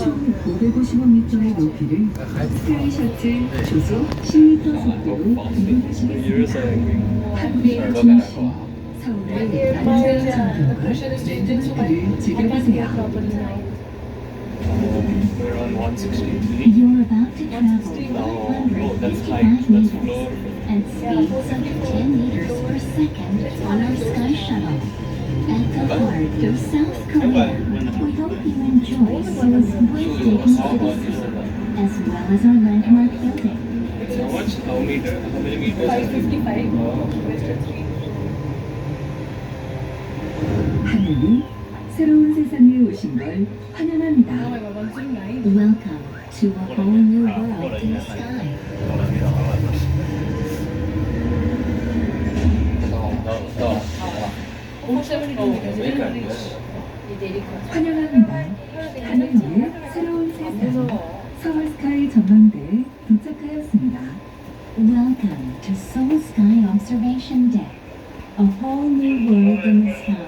총 555m의 높이를 스카이 셔틀 조속 10m 속도로 중심, 서울의 아름다운 전경과 전동파를 즐겨보세요. We're on 163. You're about to travel Oh, oh, that's 155 high. That's meters floor. at speeds of 10 meters per second on our sky shuttle. At the heart of South Korea, we hope you enjoy Seoul's breathtaking city as well as our landmark building. It's how much? How meter? How many meters? 555. Oh. 하늘이 새로운 세상에 오신 걸 환영합니다. Oh my god, 109. Welcome to a whole new world in the sky. Oh, 470 meters. 환영합니다. 하늘 위의 새로운 세상, 서울 스카이 전망대에 도착하였습니다. Welcome to Seoul Sky Observation Deck, a whole new world in the sky.